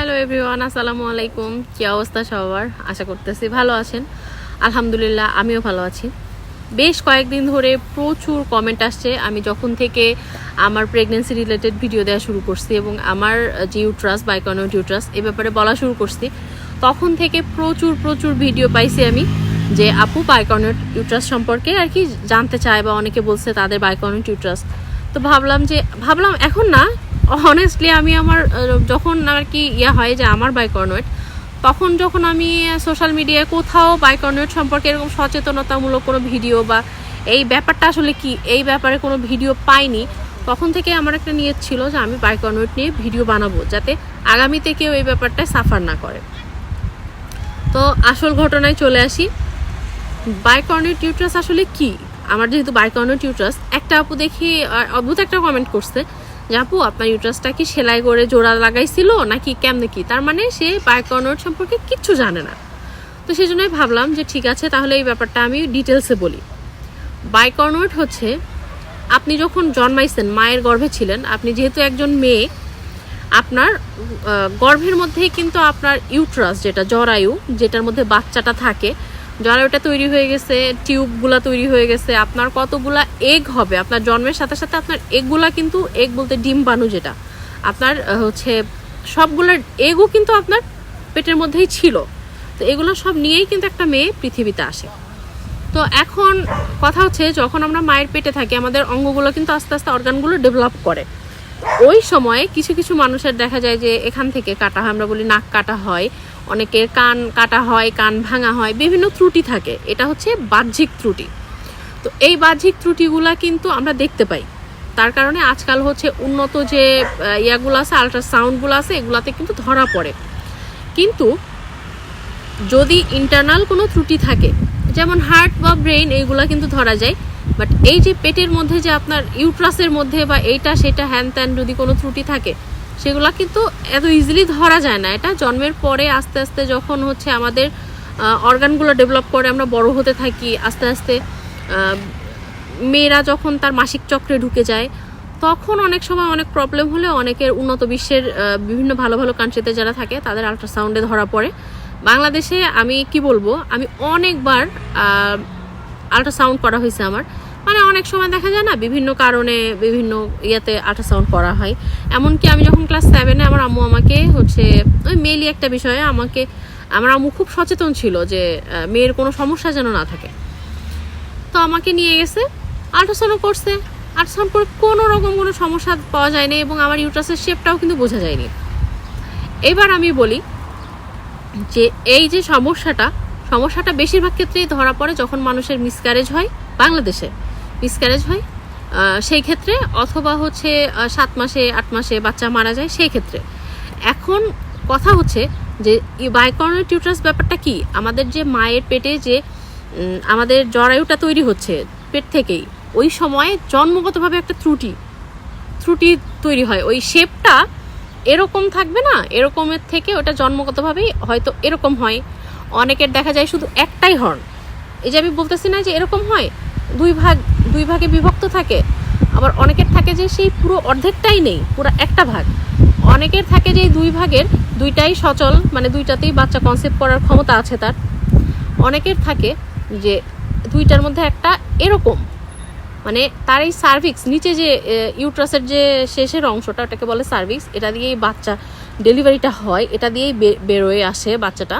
Hello everyone আসসালামু আলাইকুম কি অবস্থা সবার? আশা করতেছি ভালো আছেন। আলহামদুলিল্লাহ, আমিও ভালো আছি। বেশ কয়েকদিন ধরে প্রচুর কমেন্ট আসছে। আমি যখন থেকে আমার প্রেগনেন্সি রিলেটেড ভিডিও দেওয়া শুরু করছি এবং আমার যে ইউট্রাস বাইকনোট ইউট্রাস এ ব্যাপারে বলা শুরু করছি, তখন থেকে প্রচুর প্রচুর ভিডিও পাইছি আমি যে আপু বাইকনোট ইউট্রাস সম্পর্কে আর কি জানতে চায় বা অনেকে বলছে তাদের বাইকনোট ইউট্রাস তো ভাবলাম যে, ভাবলাম এখন না অনেস্টলি আমি আমার, যখন আর কি ইয়া হয় যে আমার বাইকর্নয়েট তখন যখন আমি সোশ্যাল মিডিয়ায় কোথাও বাইকর্নয়েট সম্পর্কে এরকম সচেতনতামূলক কোনো ভিডিও বা এই ব্যাপারটা আসলে কি, এই ব্যাপারে কোনো ভিডিও পাইনি, তখন থেকে আমার একটা নিয়ত ছিল যে আমি বাইকর্নয়েট নিয়ে ভিডিও বানাবো যাতে আগামীতে কেউ এই ব্যাপারটায় সাফার না করে। তো আসল ঘটনায় চলে আসি। বাইকর্নেট ইউট্রাস আসলে কি? আমার যেহেতু বাইকর্নেট ইউট্রাস একটা আপু দেখি অদ্ভুত একটা কমেন্ট করছে আপু, আপনার ইউট্রাসটা কি সেলাই করে জোড়া লাগাইছিল নাকি কেমনে কি? তার মানে সে বাইকর্নেট সম্পর্কে কিচ্ছু জানে না। তো সেই জন্যই ভাবলাম যে ঠিক আছে, তাহলে এই ব্যাপারটা আমি ডিটেলসে বলি। বাইকর্নেট হচ্ছে, আপনি যখন জন্মাইছেন, মায়ের গর্ভে ছিলেন, আপনি যেহেতু একজন মেয়ে, আপনার গর্ভের মধ্যেই কিন্তু আপনার ইউট্রাস যেটা, জরায়ু, যেটার মধ্যে বাচ্চাটা থাকে জরায়ুটা তৈরি হয়ে গেছে, টিউবগুলা তৈরি হয়ে গেছে, আপনার কতগুলা এগ হবে? আপনার জন্মের সাথে সাথে আপনার এগগুলা কিন্তু এগ বলতে ডিম বানু যেটা। আপনার হচ্ছে সবগুলোর এগও কিন্তু আপনার পেটের মধ্যেই ছিল। তো এগুলো সব নিয়েই কিন্তু একটা মেয়ে পৃথিবীতে আসে। তো এখন কথা হচ্ছে, যখন আমরা মায়ের পেটে থাকি, আমাদের অঙ্গগুলো কিন্তু আস্তে আস্তে অর্গানগুলো ডেভেলপ করে। ওই সময়ে কিছু কিছু মানুষের দেখা যায় যে এখান থেকে কাটা হয়, আমরা বলি নাক কাটা হয়। অনেকের কান কাটা হয়, কান ভাঙা হয়, বিভিন্ন ত্রুটি থাকে। এটা হচ্ছে বাহ্যিক ত্রুটি। তো এই বাহ্যিক ত্রুটিগুলা কিন্তু আমরা দেখতে পাই। তার কারণে আজকাল হচ্ছে উন্নত যে ইয়াগুলো আছে আল্ট্রাসাউন্ডগুলো আছে, এগুলাতে কিন্তু ধরা পড়ে। কিন্তু যদি ইন্টারনাল কোনো ত্রুটি থাকে, যেমন হার্ট বা ব্রেন এইগুলা কিন্তু ধরা যায়। বাট এই যে পেটের মধ্যে যে আপনার ইউট্রাসের মধ্যে বা এইটা সেটা হ্যান ত্যান যদি কোনো ত্রুটি থাকে সেগুলা কিন্তু এত ইজিলি ধরা যায় না। এটা জন্মের পরে আস্তে আস্তে যখন হচ্ছে আমাদের অর্গানগুলো ডেভেলপ করে, আমরা বড় হতে থাকি, আস্তে আস্তে মেয়েরা যখন তার মাসিক চক্রে ঢুকে যায়, তখন অনেক সময় অনেক প্রবলেম হলে অনেকের উন্নত বিশ্বের বিভিন্ন ভালো ভালো কান্ট্রিতে যারা থাকে, তাদের আল্ট্রাসাউন্ডে ধরা পড়ে। বাংলাদেশে আমি কি বলব, আমি অনেকবার আল্ট্রাসাউন্ড করা হয়েছে আমার। মানে অনেক সময় দেখা যায় না, বিভিন্ন কারণে বিভিন্ন ইয়েতে আল্ট্রাসাউন্ড করা হয়। এমনকি আমি যখন ক্লাস সেভেনে আমার আম্মু আমাকে হচ্ছে, ওই মেইলি একটা বিষয়ে আমাকে, আমার আম্মু খুব সচেতন ছিল যে মেয়ের কোনো সমস্যা যেন না থাকে। তো আমাকে নিয়ে গেছে আল্ট্রাসাউন্ড করছে। আল্ট্রাসাউন্ড করে কোনো রকম কোনো সমস্যা পাওয়া যায়নি এবং আমার ইউট্রাসের শেপটাও কিন্তু বোঝা যায়নি। এবার আমি বলি যে, এই যে সমস্যাটা সমস্যাটা বেশিরভাগ ক্ষেত্রেই ধরা পড়ে যখন মানুষের মিসক্যারেজ হয় বাংলাদেশে। মিসক্যারেজ হয়। সেই ক্ষেত্রে অথবা হচ্ছে সাত মাসে, আট মাসে বাচ্চা মারা যায় সেই ক্ষেত্রে। এখন কথা হচ্ছে যে বাইকর্নার টিউটারাস ব্যাপারটা কি? আমাদের যে মায়ের পেটে যে আমাদের জরায়ুটা তৈরি হচ্ছে পেট থেকেই, ওই সময় জন্মগতভাবে একটা ত্রুটি ত্রুটি তৈরি হয়। ওই শেপটা এরকম থাকবে না, এরকমের থেকে ওটা জন্মগতভাবেই হয়তো এরকম হয়। অনেকের দেখা যায় শুধু একটাই হর্ন এই যে আমি বলতেছি না যে এরকম হয় দুই ভাগ, দুই ভাগে বিভক্ত থাকে। আবার অনেকের থাকে যে সেই পুরো অর্ধেকটাই নেই, পুরো একটা ভাগ। অনেকের থাকে যে দুই ভাগের দুইটাই সচল মানে দুইটাতেই বাচ্চা কনসেপ্ট করার ক্ষমতা আছে তার। অনেকের থাকে যে দুইটার মধ্যে একটা এরকম। মানে তার এই সার্ভিক্স নিচে যে ইউট্রাসের যে শেষের অংশটা, ওটাকে বলে সার্ভিক্স এটা দিয়েই বাচ্চা ডেলিভারিটা হয়, এটা দিয়েই বেরোয় আসে বাচ্চাটা।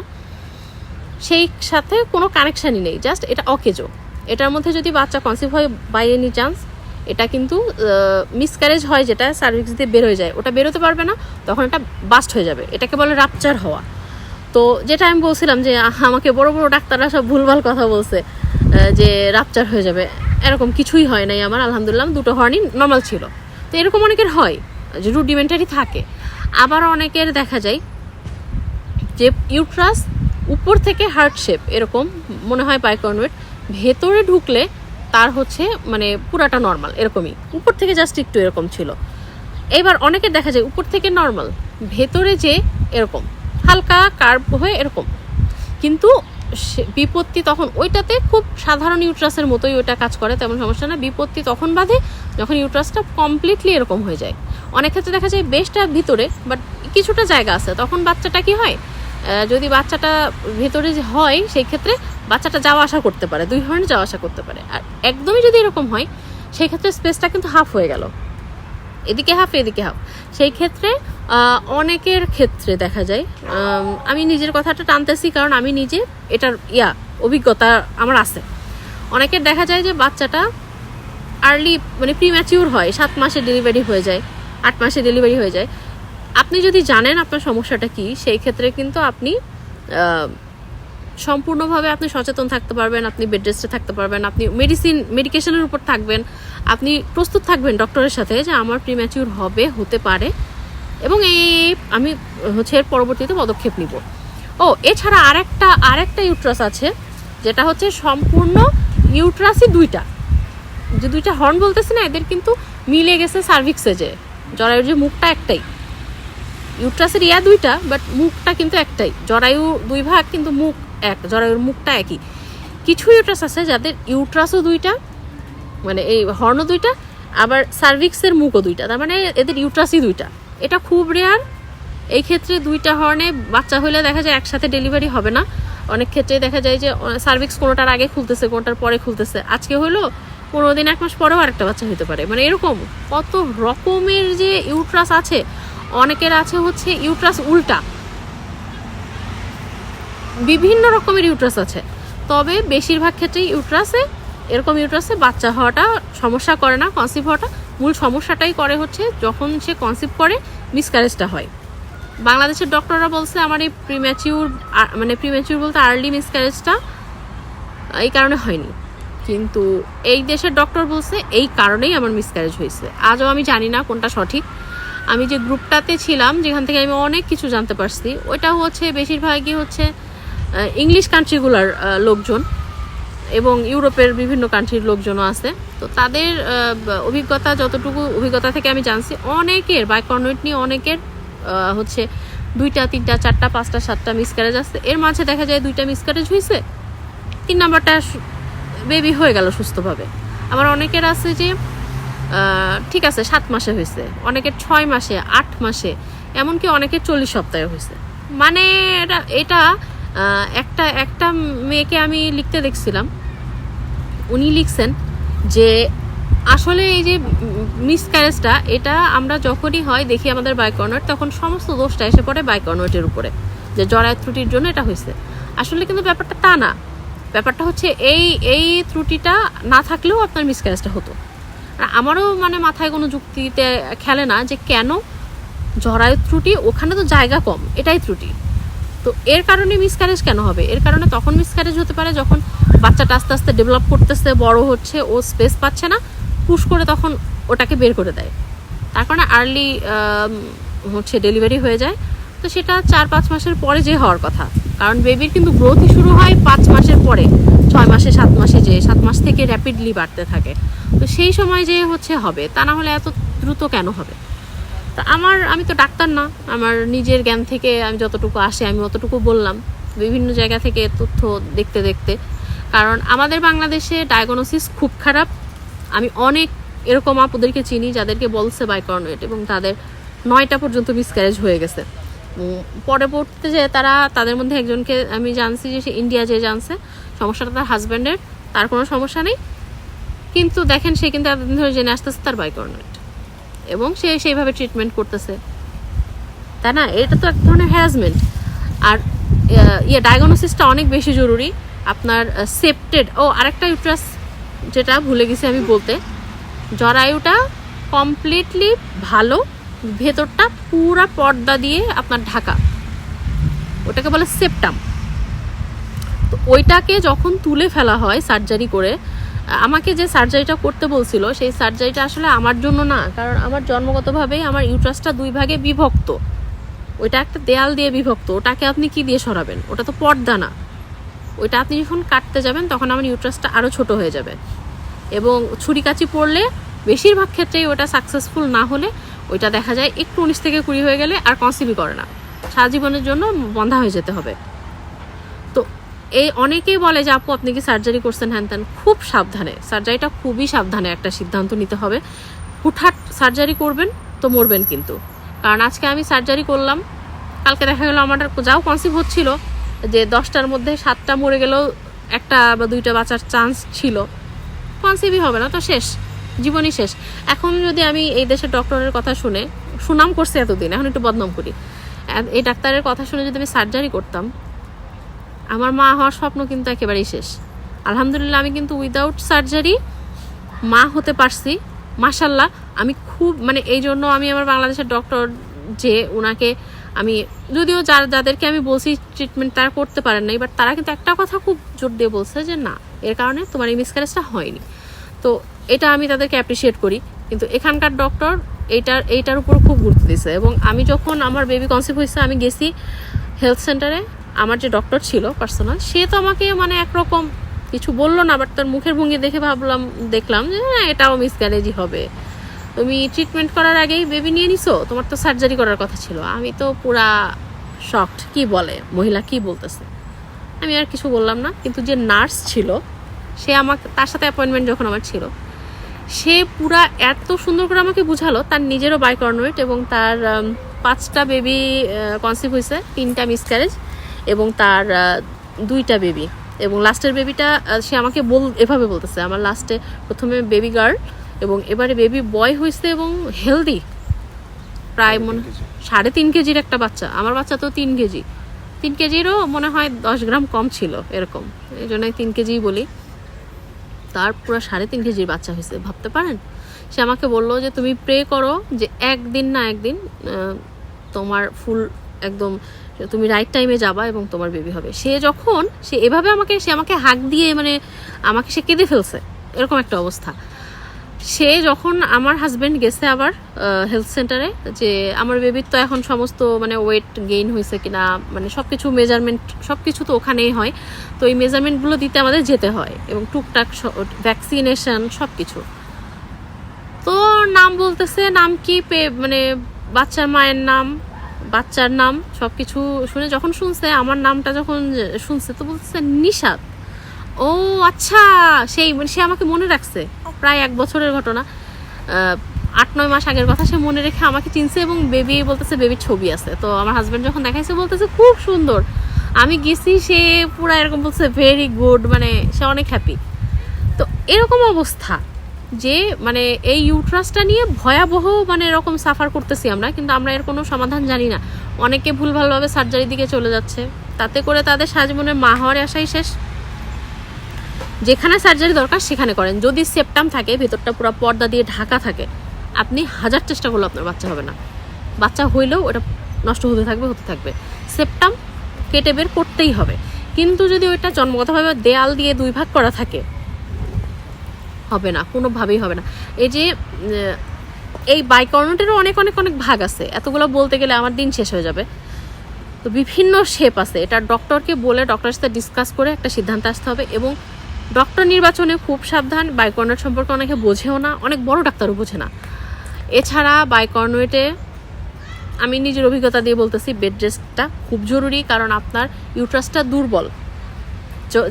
সেই সাথে কোনো কানেকশানই নেই, জাস্ট এটা অকেজো। এটার মধ্যে যদি বাচ্চা কনসিভ হয় বাই এনি চান্স এটা কিন্তু মিসক্যারেজ হয় যেটা সার্ভিক্স দিয়ে বের হয়ে যায়। ওটা বেরোতে পারবে না, তখন এটা বাস্ট হয়ে যাবে। এটাকে বলে রাপচার হওয়া। তো যেটা আমি বলছিলাম যে আমাকে বড় বড় ডাক্তাররা সব ভুলভাল কথা বলছে যে রাপচার হয়ে যাবে। এরকম কিছুই হয় নাই আমার, আলহামদুলিল্লাহ, দুটো হর্নই নর্মাল ছিল। তো এরকম অনেকের হয়, যে রুডিমেন্টারি থাকে। আবার অনেকের দেখা যায় যে ইউট্রাস উপর থেকে হার্ট শেপ এরকম, মনে হয় বাইকনওয়েট ভেতরে ঢুকলে তার হচ্ছে মানে পুরাটা নর্মাল এরকমই। উপর থেকে জাস্ট একটু এরকম ছিল। এবার অনেকের দেখা যায় উপর থেকে নর্মাল ভেতরে যে এরকম, হালকা কার্ভ হয়ে এরকম। কিন্তু বিপত্তি তখন ওইটাতে খুব সাধারণ ইউট্রাসের মতোই ওইটা কাজ করে, তেমন সমস্যা না। বিপত্তি তখন বাধে যখন ইউট্রাসটা কমপ্লিটলি এরকম হয়ে যায়। অনেক ক্ষেত্রে দেখা যায় বেশটা ভিতরে বাট কিছুটা জায়গা আছে। তখন বাচ্চাটা কি হয়? যদি বাচ্চাটা ভেতরে হয়, সেই ক্ষেত্রে বাচ্চাটা যাওয়া আসা করতে পারে, দুই ধরনের যাওয়া আসা করতে পারে। আর একদমই যদি এরকম হয় সেই ক্ষেত্রে স্পেসটা কিন্তু হাফ হয়ে গেল। এদিকে হাফ এদিকে হাফ সেই ক্ষেত্রে অনেকের ক্ষেত্রে দেখা যায়, আমি নিজের কথাটা টানতেছি কারণ আমি নিজে এটার ইয়া, অভিজ্ঞতা আমার আছে। অনেকের দেখা যায় যে বাচ্চাটা আর্লি মানে প্রিম্যাচিউর হয়, সাত মাসে ডেলিভারি হয়ে যায়, আট মাসে ডেলিভারি হয়ে যায়। আপনি যদি জানেন আপনার সমস্যাটা কি, সেই ক্ষেত্রে কিন্তু আপনি সম্পূর্ণভাবে আপনি সচেতন থাকতে পারবেন, আপনি বেড রেস্টে থাকতে পারবেন, আপনি মেডিসিন মেডিকেশনের উপর থাকবেন, আপনি প্রস্তুত থাকবেন ডক্টরের সাথে যে আমার প্রিম্যাচিউর হবে, হতে পারে এবং এই আমি হচ্ছে এর পরবর্তীতে পদক্ষেপ নিব। ও, এছাড়া আরেকটা আরেকটা ইউট্রাস আছে, যেটা হচ্ছে সম্পূর্ণ ইউট্রাসই দুইটা। যে দুইটা হর্ন বলতেছে না, এদের কিন্তু মিলে গেছে সার্ভিক্সে যে, জরায়ুর যে মুখটা একটাই। ইউট্রাসের ইয়া দুইটা বাট মুখটা কিন্তু একটাই। জরায়ু দুই ভাগ, কিন্তু মুখ এক জরায়ুর মুখটা একই। কিছু ইউট্রাস আছে যাদের ইউট্রাসও দুইটা মানে এই হর্নও দুইটা, আবার সার্ভিক্সের মুখও দুইটা, তার মানে এদের ইউট্রাসই দুইটা। এটা খুব রেয়ার এই ক্ষেত্রে দুইটা হর্নে বাচ্চা হলে দেখা যায় একসাথে ডেলিভারি হবে না। অনেক ক্ষেত্রে দেখা যায় যে সার্ভিক্স কোনোটার আগে খুলতেছে, কোনোটার পরে খুলতেছে। আজকে হলো পনেরো দিন, এক মাস পরেও আরেকটা বাচ্চা হতে পারে। মানে এরকম কত রকমের যে ইউট্রাস আছে, অনেকের আছে হচ্ছে ইউট্রাস উল্টা। বিভিন্ন রকমের ইউট্রাস আছে। তবে বেশিরভাগ ক্ষেত্রেই ইউট্রাসে এরকম ইউট্রাসে বাচ্চা হওয়াটা সমস্যা করে না কনসিভ হওয়াটা। মূল সমস্যাটাই করে হচ্ছে যখন সে কনসিভ করে মিসক্যারেজটা হয়। বাংলাদেশের ডক্টররা বলছে আমার এই প্রিম্যাচিউর মানে প্রিম্যাচিউর বলতে আর্লি মিসক্যারেজটা এই কারণে হয়নি। কিন্তু এই দেশের ডক্টর বলছে এই কারণেই আমার মিসক্যারেজ হয়েছে। আজও আমি জানি না কোনটা সঠিক। আমি যে গ্রুপটাতে ছিলাম, যেখান থেকে আমি অনেক কিছু জানতে পারছি ওইটা হচ্ছে বেশিরভাগই হচ্ছে ইংলিশ কান্ট্রিগুলার লোকজন এবং ইউরোপের বিভিন্ন কান্ট্রির লোকজনও আছে। তো তাদের অভিজ্ঞতা, যতটুকু অভিজ্ঞতা থেকে আমি জানছি, অনেকের বাইকর্নোইট নিয়ে অনেকের হচ্ছে দুইটা, তিনটা, চারটা, পাঁচটা, সাতটা মিসক্যারেজ আসছে এর মাঝে দেখা যায় দুইটা মিসক্যারেজ হয়েছে তিন নাম্বারটা বেবি হয়ে গেল সুস্থভাবে। আবার অনেকের আছে যে ঠিক আছে, সাত মাসে হয়েছে অনেকের ছয় মাসে, আট মাসে, এমনকি অনেকের চল্লিশ সপ্তাহে হয়েছে মানে এটা এটা একটা একটা মেয়েকে আমি লিখতে দেখছিলাম। উনি লিখছেন যে, আসলে এই যে মিসক্যারেজটা, এটা আমরা যখনই হয় দেখি আমাদের বাইকর্নার তখন সমস্ত দোষটা এসে পড়ে বাইকর্নারের উপরে, যে জরায় ত্রুটির জন্য এটা হয়েছে। আসলে কিন্তু ব্যাপারটা তা না। ব্যাপারটা হচ্ছে এই এই ত্রুটিটা না থাকলেও আপনার মিসক্যারেজটা হতো। আর আমারও মানে মাথায় কোনো যুক্তিতে খেলে না যে কেন জরায়ু ত্রুটি, ওখানে তো জায়গা কম, এটাই ত্রুটি। তো এর কারণে মিসক্যারেজ কেন হবে? এর কারণে তখন মিসক্যারেজ হতে পারে যখন বাচ্চাটা আস্তে আস্তে ডেভেলপ করতেছে, বড় হচ্ছে, ও স্পেস পাচ্ছে না পুশ করে তখন ওটাকে বের করে দেয়। তার কারণে আর্লি হচ্ছে ডেলিভারি হয়ে যায়। তো সেটা চার পাঁচ মাসের পরে যে হওয়ার কথা। কারণ বেবির কিন্তু গ্রোথই শুরু হয় পাঁচ মাসের পরে। ছয় মাসে, সাত মাসে যে, সাত মাস থেকে র্যাপিডলি বাড়তে থাকে। তো সেই সময় যে হচ্ছে হবে, তা না হলে এত দ্রুত কেন হবে? তা আমার, আমি তো ডাক্তার না। আমার নিজের জ্ঞান থেকে আমি যতটুকু আসে, আমি অতটুকু বললাম। বিভিন্ন জায়গা থেকে তথ্য দেখতে দেখতে। কারণ আমাদের বাংলাদেশে ডায়াগনোসিস খুব খারাপ। আমি অনেক এরকম আপুদেরকে চিনি যাদেরকে বলছে বাইকর্নেট এবং তাদের নয়টা পর্যন্ত মিসক্যারেজ হয়ে গেছে। পরে পড়তে যে তারা, তাদের মধ্যে একজনকে আমি জানছি যে সে ইন্ডিয়া যে জানছে, সমস্যাটা তার হাজব্যান্ডের তার কোনো সমস্যা নেই। কিন্তু দেখেন সে কিন্তু এতদিন ধরে জেনে আসতেছে তার বাইকর্নেট এবং সে সেইভাবে ট্রিটমেন্ট করতেছে। তাই না? এটা তো এক ধরনের হ্যারাসমেন্ট আর ইয়ে ডায়াগনোসিসটা অনেক বেশি জরুরি। আপনার সেপ্টেড ও, আরেকটা ইউট্রাস যেটা ভুলে গেছি আমি বলতে। জরায়ুটা কমপ্লিটলি ভালো, ভেতরটা পুরা পর্দা দিয়ে আপনার ঢাকা। ওটাকে বলে সেপ্টাম তো ওইটাকে যখন তুলে ফেলা হয় সার্জারি করে আমাকে যে সার্জারিটা করতে বলছিল, সেই সার্জারিটা আসলে আমার জন্য না, কারণ আমার জন্মগতভাবেই আমার ইউট্রাসটা দুই ভাগে বিভক্ত। ওইটা একটা দেয়াল দিয়ে বিভক্ত, ওটাকে আপনি কি দিয়ে সরাবেন? ওটা তো পর্দা না। ওইটা আপনি যখন কাটতে যাবেন, তখন আমার ইউট্রাসটা আরও ছোট হয়ে যাবে। এবং ছুরি কাচি পড়লে বেশিরভাগ ক্ষেত্রেই ওটা সাকসেসফুল না হলে ওইটা দেখা যায় একটু উনিশ থেকে কুড়ি হয়ে গেলে আর কনসিভই করে না। সারা জীবনের জন্য বন্ধা হয়ে যেতে হবে। এই অনেকেই বলে যে, আপু, আপনি কি সার্জারি করছেন? হ্যান ত্যান। খুব সাবধানে। সার্জারিটা খুবই সাবধানে একটা সিদ্ধান্ত নিতে হবে। হুটহাট সার্জারি করবেন তো মরবেন কিন্তু। কারণ আজকে আমি সার্জারি করলাম। কালকে দেখা গেলো আমার যাও কনসিভ হচ্ছিল যে, দশটার মধ্যে সাতটা মরে গেলেও একটা বা দুইটা বাঁচার চান্স ছিল। কনসিভই হবে না তো শেষ। জীবনই শেষ। এখন যদি আমি এই দেশের ডক্টরের কথা শুনে, সুনাম করছে এতদিন, এখন একটু বদনাম করি। এই ডাক্তারের কথা শুনে যদি আমি সার্জারি করতাম আমার মা হওয়ার স্বপ্ন কিন্তু একেবারেই শেষ। আলহামদুলিল্লাহ, আমি কিন্তু উইদাউট সার্জারি মা হতে পারছি। মাসাল্লাহ আমি খুব মানে এই জন্য আমি আমার বাংলাদেশের ডক্টর যে ওনাকে আমি, যদিও যার, যাদেরকে আমি বলছি ট্রিটমেন্ট তারা করতে পারেন নাই বাট তারা কিন্তু একটা কথা খুব জোর দিয়ে বলছে যে না, এর কারণে তোমার এই মিসক্যারেজটা হয়নি। তো এটা আমি তাদেরকে অ্যাপ্রিসিয়েট করি। কিন্তু এখানকার ডক্টর এইটার এইটার উপর খুব গুরুত্ব দিয়েছে। এবং আমি যখন আমার বেবি কনসিভ হয়েছে, আমি গেছি হেলথ সেন্টারে আমার যে ডক্টর ছিল পার্সোনাল সে তো আমাকে মানে একরকম কিছু বলল না বাট তার মুখের ভঙ্গি দেখে ভাবলাম, দেখলাম যে হ্যাঁ এটাও মিসক্যারেজই হবে। তুমি ট্রিটমেন্ট করার আগেই বেবি নিয়ে নিছো? তোমার তো সার্জারি করার কথা ছিল। আমি তো পুরা শকড কি বলে? মহিলা কি বলতেছে? আমি আর কিছু বললাম না, কিন্তু যে নার্স ছিল, সে আমাকে, তার সাথে অ্যাপয়েন্টমেন্ট যখন আমার ছিল, সে পুরা এত সুন্দর করে আমাকে বুঝালো, তার নিজেরও বাইকর্নোয়েট এবং তার পাঁচটা বেবি কনসিভ হয়েছে তিনটা মিসক্যারেজ এবং তার দুইটা বেবি। এবং লাস্টের বেবিটা সে আমাকে বল এভাবে বলতেছে আমার লাস্টে প্রথমে বেবি গার্ল এবং এবারে বেবি বয় হয়েছে এবং হেলদি। প্রায় মনে সাড়ে তিন কেজির একটা বাচ্চা। আমার বাচ্চা তো তিন কেজি। তিন কেজিরও মনে হয় দশ গ্রাম কম ছিল এরকম। এই জন্য তিন কেজিই বলি। তার পুরো সাড়ে তিন কেজির বাচ্চা হয়েছে। ভাবতে পারেন? সে আমাকে বলল যে তুমি প্রে করো যে একদিন না একদিন তোমার ফুল একদম তুমি রাইট টাইমে যাবা এবং তোমার বেবি হবে। সে যখন, সে এভাবে আমাকে, সে আমাকে হাক দিয়ে মানে আমাকে সে কেঁদে ফেলছে। এরকম একটা অবস্থা। সে যখন আমার হাজবেন্ড গেছে আবার হেলথ সেন্টারে যে আমার বেবির তো এখন সমস্ত মানে ওয়েট গেইন হয়েছে কিনা মানে সব কিছু মেজারমেন্ট সব কিছু তো ওখানেই হয়। তো এই মেজারমেন্টগুলো দিতে আমাদের যেতে হয় এবং টুকটাক ভ্যাকসিনেশন সব কিছু তো নাম বলতেছে, নাম কি পে- মানে বাচ্চার মায়ের নাম? বাচ্চার নাম সব কিছু শুনে যখন শুনছে, আমার নামটা যখন শুনছে, তো বলতেছে নিশাদ ও আচ্ছা সেই মানে সে আমাকে মনে রাখছে, প্রায় এক বছরের ঘটনা। আট, নয় মাস আগের কথা সে মনে রেখে আমাকে চিনছে এবং বেবি বলতেছে, বেবির ছবি আছে। তো আমার হাজব্যান্ড যখন দেখাইছে, বলতেছে, খুব সুন্দর। আমি গেছি, সে পুরো এরকম বলছে ভেরি গুড মানে সে অনেক হ্যাপি তো এরকম অবস্থা। যে মানে এই ইউট্রাসটা নিয়ে ভয়াবহ মানে এরকম সাফার করতেছি আমরা, কিন্তু আমরা এর কোনো সমাধান জানি না। অনেকে ভুলভালভাবে সার্জারির দিকে চলে যাচ্ছে। তাতে করে তাদের সাজমনের মা হওয়ার আশাই শেষ। যেখানে সার্জারি দরকার, সেখানে করেন। যদি সেপ্টাম থাকে, ভেতরটা পুরো পর্দা দিয়ে ঢাকা থাকে, আপনি হাজার চেষ্টা করলেও আপনার বাচ্চা হবে না। বাচ্চা হইলেও ওটা নষ্ট হতে থাকবে হতে থাকবে। সেপ্টাম কেটে বের করতেই হবে। কিন্তু যদি ওইটা জন্মগতভাবে দেয়াল দিয়ে দুই ভাগ করা থাকে হবে না, কোনোভাবেই হবে না। এই যে এই বাইকর্নটেরও অনেক অনেক অনেক ভাগ আছে। এতগুলো বলতে গেলে আমার দিন শেষ হয়ে যাবে। তো বিভিন্ন শেপ আছে। এটা ডক্টরকে বলে ডক্টরের সাথে ডিসকাস করে একটা সিদ্ধান্ত আসতে হবে এবং ডক্টর নির্বাচনে খুব সাবধান। বাইকর্নেট সম্পর্কে অনেকে বোঝেও না, অনেক বড় ডাক্তারও বোঝে না। এছাড়া বাইকর্নেটে আমি নিজের অভিজ্ঞতা দিয়ে বলতেছি বেড রেস্টটা খুব জরুরি কারণ আপনার ইউট্রাসটা দুর্বল।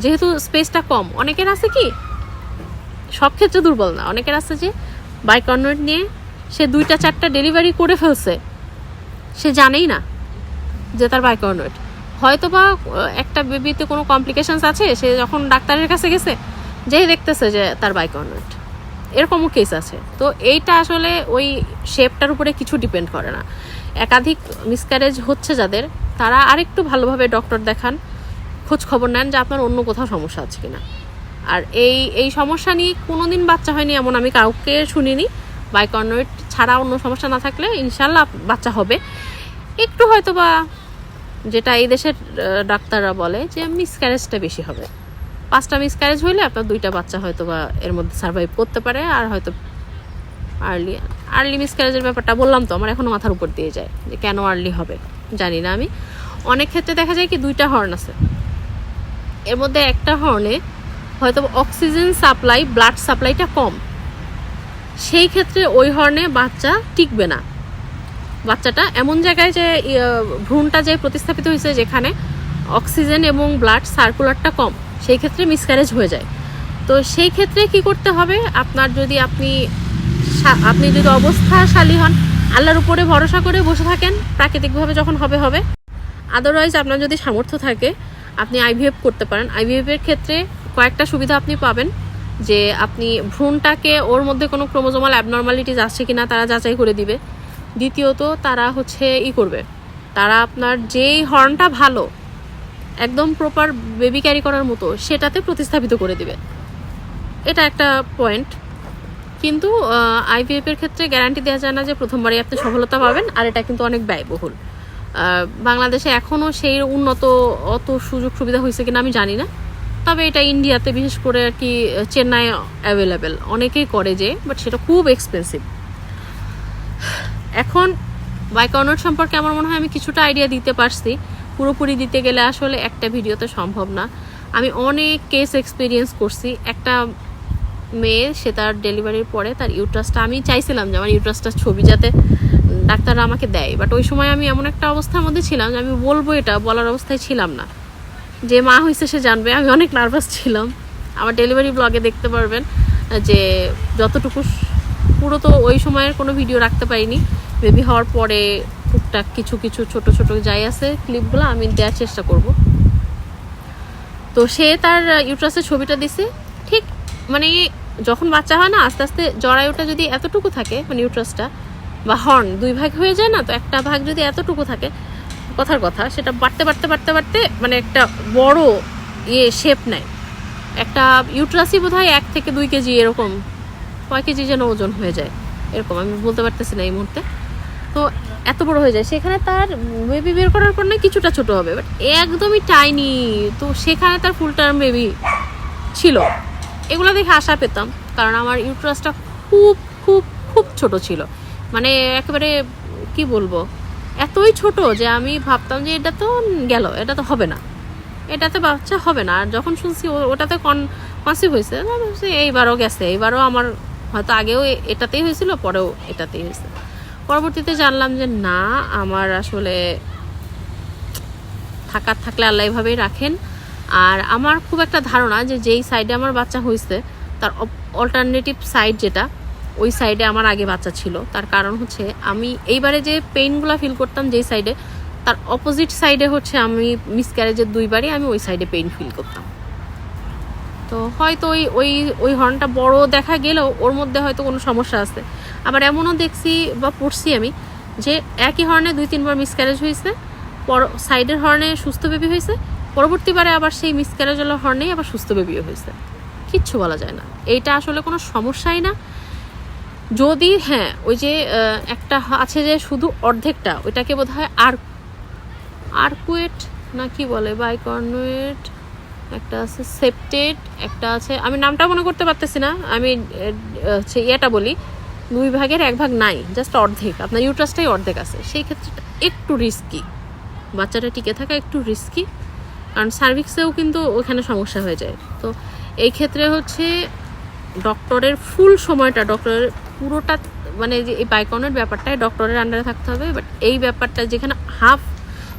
যেহেতু স্পেসটা কম, অনেকের আছে কি সব ক্ষেত্রে দুর্বল না। অনেকের আছে যে বাইকর্নেট নিয়ে সে দুইটা, চারটা ডেলিভারি করে ফেলছে। সে জানেই না যে তার বাইকর্নেট হয়তো বা একটা বেবিতে কোনো কমপ্লিকেশনস আছে, সে যখন ডাক্তারের কাছে গেছে, যেই দেখতেছে যে তার বাইকর্নেট এরকমও কেস আছে। তো এইটা আসলে ওই শেপটার উপরে কিছু ডিপেন্ড করে না। একাধিক মিসক্যারেজ হচ্ছে যাদের, তারা আরেকটু ভালোভাবে ডক্টর দেখান, খোঁজ খবর নেন যে আপনার অন্য কোথাও সমস্যা আছে কিনা। আর এই এই সমস্যা নিয়ে কোনোদিন বাচ্চা হয়নি এমন আমি কাউকে শুনিনি। বাইকর্নোয়েট ছাড়া অন্য সমস্যা না থাকলে ইনশাল্লাহ বাচ্চা হবে। একটু হয়তো বা যেটা এই দেশের ডাক্তাররা বলে যে মিসক্যারেজটা বেশি হবে। পাঁচটা মিসক্যারেজ হইলে আপনার দুইটা বাচ্চা হয়তো বা এর মধ্যে সার্ভাইভ করতে পারে, আর হয়তো আর্লি আর্লি মিসক্যারেজের ব্যাপারটা বললাম তো, আমার এখনও মাথার উপর দিয়ে যায় যে কেন আর্লি হবে, জানি না আমি। অনেক ক্ষেত্রে দেখা যায় কি দুইটা হর্ন আছে। এর মধ্যে একটা হর্নে হয়তো অক্সিজেন সাপ্লাই, ব্লাড সাপ্লাইটা কম। সেই ক্ষেত্রে ওই হর্নে বাচ্চা টিকবে না। বাচ্চাটা এমন জায়গায় যে ভ্রূণটা যে প্রতিস্থাপিত হয়েছে যেখানে অক্সিজেন এবং ব্লাড সার্কুলারটা কম, সেই ক্ষেত্রে মিসক্যারেজ হয়ে যায়। তো সেই ক্ষেত্রে কি করতে হবে? আপনার যদি আপনি আপনি যদি অবস্থাশালী হন, আল্লাহর উপরে ভরসা করে বসে থাকেন, প্রাকৃতিকভাবে যখন হবে হবে। আদারওয়াইজ আপনার যদি সামর্থ্য থাকে, আপনি আইভিএফ করতে পারেন। আইভিএফ এর ক্ষেত্রে কয়েকটা সুবিধা আপনি পাবেন, যে আপনি ভ্রূণটাকে ওর মধ্যে কোনো ক্রোমোজোমাল অ্যাবনর্মালিটিস আসছে কিনা তারা যাচাই করে দিবে। দ্বিতীয়ত, তারা হচ্ছে ই করবে। তারা আপনার যেই হর্নটা ভালো, একদম প্রপার বেবি ক্যারি করার মতো, সেটাতে প্রতিস্থাপিত করে দিবে। এটা একটা পয়েন্ট কিন্তু আইভিএফ এর ক্ষেত্রে গ্যারান্টি দেওয়া যায় না যে প্রথমবারই আপনি সফলতা পাবেন, আর এটা কিন্তু অনেক ব্যয়বহুল। বাংলাদেশে এখনও সেই উন্নত অত সুযোগ সুবিধা হয়েছে কিনা আমি জানি না। তবে এটা ইন্ডিয়াতে বিশেষ করে আর কি চেন্নাই অ্যাভেলেবেল অনেকেই করে যে বাট সেটা খুব এক্সপেন্সিভ এখন বাইক বাইকনট সম্পর্কে আমার মনে হয় আমি কিছুটা আইডিয়া দিতে পারছি। পুরোপুরি দিতে গেলে আসলে একটা ভিডিওতে সম্ভব না। আমি অনেক কেস এক্সপিরিয়েন্স করছি। একটা মেয়ে, সে তার ডেলিভারির পরে তার ইউট্রাসটা আমি চাইছিলাম যে আমার ইউট্রাসটার ছবি যাতে ডাক্তাররা আমাকে দেয় বাট ওই সময় আমি এমন একটা অবস্থার মধ্যে ছিলাম যে আমি বলব এটা, বলার অবস্থায় ছিলাম না। যে মা হয়েছে সে জানবে। আমি অনেক নার্ভাস ছিলাম। আমার ডেলিভারি ব্লগে দেখতে পারবেন, যে যতটুকু পুরো তো ওই সময়ের কোনো ভিডিও রাখতে পারিনি। বেবি হওয়ার পরে টুকটাক কিছু কিছু ছোট ছোট যাই আছে ক্লিপগুলো, আমি দেওয়ার চেষ্টা করব। তো সে তার ইউট্রাসের ছবিটা দিছে। ঠিক মানে যখন বাচ্চা হয় না, আস্তে আস্তে জরায়ুটা যদি এতটুকু থাকে মানে ইউট্রাসটা, বা হর্ন দুই ভাগ হয়ে যায় না, তো একটা ভাগ যদি এতটুকু থাকে কথার কথা, সেটা বাড়তে বাড়তে বাড়তে বাড়তে মানে একটা বড় ইয়ে শেপ নেয়। একটা ইউট্রাসই বোধ হয় এক থেকে দুই কেজি এরকম, কয় কেজি যেন ওজন হয়ে যায়, এরকম, আমি বলতে পারতেছি না এই মুহূর্তে। তো এত বড় হয়ে যায়, সেখানে তার বেবি বের করার পর না কিছুটা ছোট হবে বাট একদমই টাইনি তো সেখানে তার ফুল টার্ম বেবি ছিল। এগুলো দেখে আশা পেতাম, কারণ আমার ইউট্রাসটা খুব খুব খুব ছোট ছিল। মানে একেবারে, কি বলব? এতই ছোট যে আমি ভাবতাম যে এটা তো গেল, এটা তো হবে না। এটাতে বাচ্চা হবে না। আর যখন শুনছি ওটাতে কন কনসিভ হয়েছে এইবারও গেছে, এইবারও আমার হয়তো আগেও এটাতেই হয়েছিল, পরেও এটাতেই হয়েছে। পরবর্তীতে জানলাম যে না, আমার আসলে থাকার থাকলে আল্লাহ এভাবেই রাখেন। আর আমার খুব একটা ধারণা যে যেই সাইডে আমার বাচ্চা হয়েছে, তার অল্টারনেটিভ সাইড যেটা ওই সাইডে আমার আগে বাচ্চা ছিল। তার কারণ হচ্ছে আমি এইবারে যে পেইনগুলো ফিল করতাম যেই সাইডে তার অপোজিট সাইডে হচ্ছে আমি মিসক্যারেজের দুইবারই আমি ওই সাইডে পেইন ফিল করতাম। তো হয়তো ওই ওই ওই হর্নটা বড় দেখা গেলেও ওর মধ্যে হয়তো কোনো সমস্যা আছে। আবার এমনও দেখছি বা পড়ছি আমি যে একই হর্নে দুই, তিনবার মিসক্যারেজ হয়েছে, পর সাইডের হর্নে সুস্থ বেবি হয়েছে পরবর্তীবারে আবার সেই মিসক্যারেজ হলো হর্নেই আবার সুস্থ বেবিও হয়েছে। কিচ্ছু বলা যায় না। এইটা আসলে কোনো সমস্যাই না। যদি হ্যাঁ ওই যে একটা আছে যে শুধু অর্ধেকটা, ওইটাকে বোধ হয় আর, আরকুয়েট না কি বলে বাইকর্নুয়েট একটা আছে সেপ্টেড, একটা আছে, আমি নামটা মনে করতে পারতেছি না, আমি হচ্ছে ইয়েটা বলি, দুই ভাগের এক ভাগ নাই জাস্ট অর্ধেক, আপনার ইউট্রাসটাই অর্ধেক আছে, সেই ক্ষেত্রে একটু রিস্কি বাচ্চাটা টিকে থাকা একটু রিস্কি কারণ সার্ভিক্সেও কিন্তু ওখানে সমস্যা হয়ে যায়, তো এই ক্ষেত্রে হচ্ছে ডক্টরের ফুল সময়টা ডক্টরের পুরোটা মানে যে এই বাইকনের ব্যাপারটাই ডক্টরের আন্ডারে থাকতে হবে বাট এই ব্যাপারটা যেখানে হাফ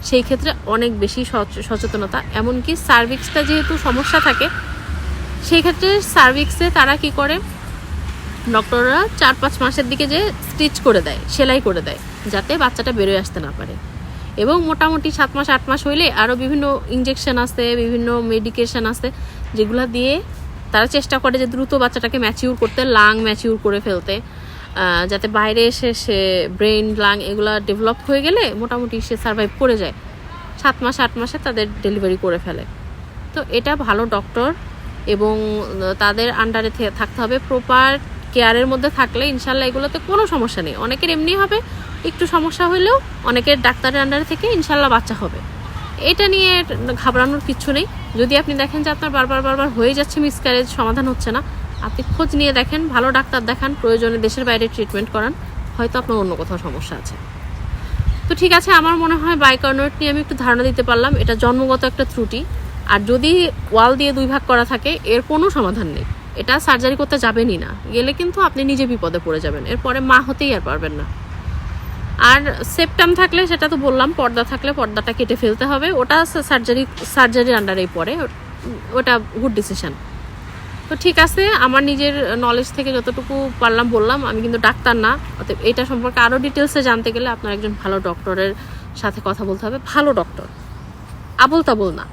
সেই ক্ষেত্রে অনেক বেশি সচ- সচেতনতা। এমনকি সার্ভিক্সটা যেহেতু সমস্যা থাকে, সেই ক্ষেত্রে সার্ভিক্সে তারা কি করে? ডক্টররা চার পাঁচ মাসের দিকে যে স্টিচ করে দেয়, সেলাই করে দেয়, যাতে বাচ্চাটা বেরোয় আসতে না পারে। এবং মোটামুটি সাত মাস, আট মাস হইলে আরও বিভিন্ন ইঞ্জেকশন আছে, বিভিন্ন মেডিকেশন আছে, যেগুলো দিয়ে তারা চেষ্টা করে যে দ্রুত বাচ্চাটাকে ম্যাচিউর করতে লাং ম্যাচিউর করে ফেলতে যাতে বাইরে এসে সে ব্রেন লাং এগুলা ডেভেলপ হয়ে গেলে মোটামুটি সে সার্ভাইভ করে যায়। সাত মাস, আট মাসে তাদের ডেলিভারি করে ফেলে। তো এটা ভালো ডক্টর এবং তাদের আন্ডারে থাকতে হবে। প্রপার কেয়ারের মধ্যে থাকলে ইনশাল্লাহ এগুলোতে কোনো সমস্যা নেই। অনেকের এমনি হবে, একটু সমস্যা হলেও অনেকের ডাক্তারের আন্ডারে থেকে ইনশাল্লাহ বাচ্চা হবে। এটা নিয়ে ঘাবড়ানোর কিছু নেই। যদি আপনি দেখেন যে আপনার বারবার বারবার হয়ে যাচ্ছে মিসক্যারেজ সমাধান হচ্ছে না, আপনি খোঁজ নিয়ে দেখেন, ভালো ডাক্তার দেখান, প্রয়োজনে দেশের বাইরে ট্রিটমেন্ট করান, হয়তো আপনার অন্য কোথাও সমস্যা আছে। তো ঠিক আছে, আমার মনে হয় বাইকার্নোয়েট নিয়ে আমি একটু ধারণা দিতে পারলাম, এটা জন্মগত একটা ত্রুটি। আর যদি ওয়াল দিয়ে দুই ভাগ করা থাকে, এর কোনো সমাধান নেই। এটা সার্জারি করতে যাবেনই না। গেলে কিন্তু আপনি নিজে বিপদে পড়ে যাবেন। এরপরে মা হতেই আর পারবেন না। আর সেপ্টাম থাকলে সেটা তো বললাম, পর্দা থাকলে পর্দাটা কেটে ফেলতে হবে। ওটা সার্জারি সার্জারির আন্ডারেই পড়ে ওটা গুড ডিসিশন তো ঠিক আছে, আমার নিজের নলেজ থেকে যতটুকু পারলাম বললাম, আমি কিন্তু ডাক্তার না। অতএব এটা সম্পর্কে আরও ডিটেলসে জানতে গেলে আপনার একজন ভালো ডক্টরের সাথে কথা বলতে হবে। ভালো ডক্টর আবল তাবল না।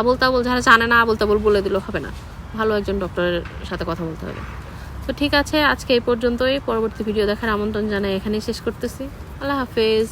আবল তাবল যারা জানে না আবল তাবল বলে দিলেও হবে না। ভালো একজন ডক্টরের সাথে কথা বলতে হবে। তো ঠিক আছে, আজকে এই পর্যন্তই। পরবর্তী ভিডিও দেখার আমন্ত্রণ জানাই এখানেই শেষ করতেছি। আল্লাহ হাফেজ।